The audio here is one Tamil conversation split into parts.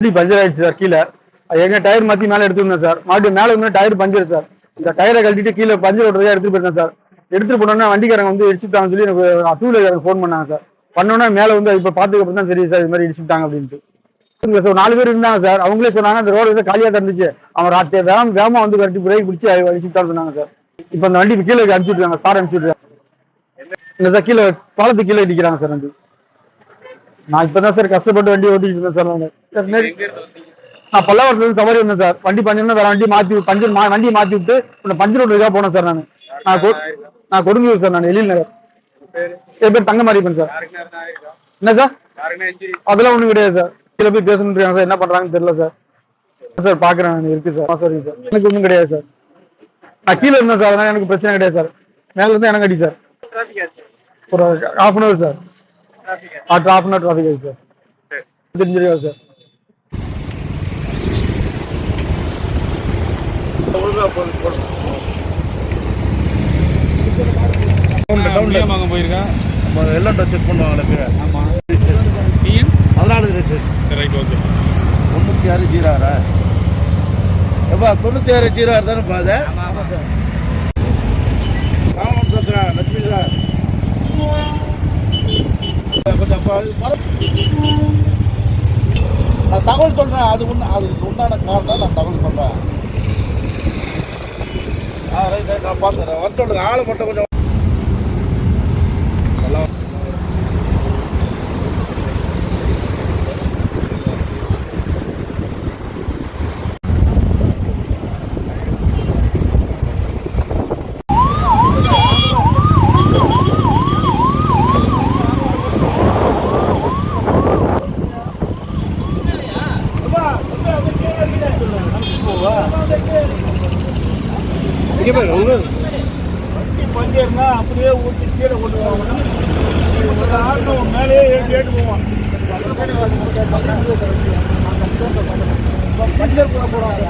வண்டி பஞ்சர் ஆயிடுச்சு சார் கீழே. அது எங்க டயர் மாத்தி மேலே எடுத்துருந்தேன் சார். மறுபடியும் மேலே வந்து டயர் பஞ்சர் சார். இந்த டயரை கழட்டிட்டு கீழே பஞ்சர் ஓட்டுறதா எடுத்துட்டு போயிருந்தேன் சார். எடுத்துட்டு போனோன்னா வண்டிக்காரங்க வந்து இடிச்சுட்டாங்கன்னு சொல்லி எனக்கு டூ வீலர் ஃபோன் பண்ணாங்க சார். பண்ணோன்னா மேலே வந்து இப்போ பார்த்துக்கு அப்புறம் தான் சரி சார் இது மாதிரி இடிச்சுட்டாங்க அப்படின்ட்டு. இங்க சார் நாலு பேர் இருந்தாங்க சார். அவங்களே சொன்னாங்க அந்த ரோடு வந்து காலியாக தந்துச்சு இருந்துச்சு. அவன் ராத்திரி வேகம் வேகமாக வந்து கட்டி பிரேக் பிடிச்சி அடிச்சுட்டான்னு சொன்னாங்க சார். இப்போ அந்த வண்டி கீழே அனுப்பிச்சு விட்ருக்காங்க சார் அனுப்பிச்சுட்ருக்காங்க இல்லை சார் கீழே பாலத்து கீழே இடிக்கிறாங்க சார் வண்டி. நான் இப்போ தான் சார் கஷ்டப்பட்டு வண்டி ஓட்டிட்டு இருந்தேன் சார் நான். நான் பல்லாவரத்துல இருந்து சவாரி வந்தேன் சார் வண்டி பஞ்சர்னா வேற வண்டி மாத்தி பஞ்சர் மா வண்டியை மாத்தி விட்டு இந்த பஞ்சர் ஓட்டுறதுக்காக போனேன் சார் நான்? நான் நான் கொடுங்கூர் சார் நான் எழில் நகர். என் பேர் தங்க மாரியப்பன் சார் என்ன சார் அதெல்லாம் ஒன்றும் கிடையாது சார் போய் பேசணும்னு இருக்காங்க சார் என்ன பண்றாங்கன்னு தெரியல சார் சார் பார்க்குறேன் நான் இருக்கு சார் சார் எனக்கு ஒன்றும் கிடையாது சார் நான் கீழே இருந்தேன் சார் அதனால எனக்கு பிரச்சனை கிடையாது சார் மேல இருந்து எனக்கு அடி சார் ஒரு half an hour sir half an hour traffic ஆகுது சார். தெரிஞ்சிருக்காது சார்? போயிருக்கேன் எல்லாம் செக் பண்ணுவாங்களுக்கு ஆமா. டிஎன் பதினாலு சரி ரைட் ஓகே தொண்ணூற்றி ஆறு ஜீரோ ஆறா? எப்பா தொண்ணூற்றி ஆறு ஜீரோ ஆறு தானே பாது காமன் பேசுகிறேன் லட்சுமி சார் கொஞ்சம் அப்போ மரம் நான் தகவல் சொல்கிறேன் அது உண்மை அதுக்கு உண்டான காரணம் நான் தகவல் சொல்கிறேன் ஆ ரைட் நான் பார்த்துறேன். வந்து ஆளை மட்டும் கொஞ்சம் உங்க பஞ்சர்னா அப்படியே ஊற்றி கீழே கொண்டு போவாங்க. ஆட்டம் மேலேயே ஏற்றி ஏட்டு போவான் பஞ்சர் கூட போடுவாங்க.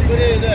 பெரிய இது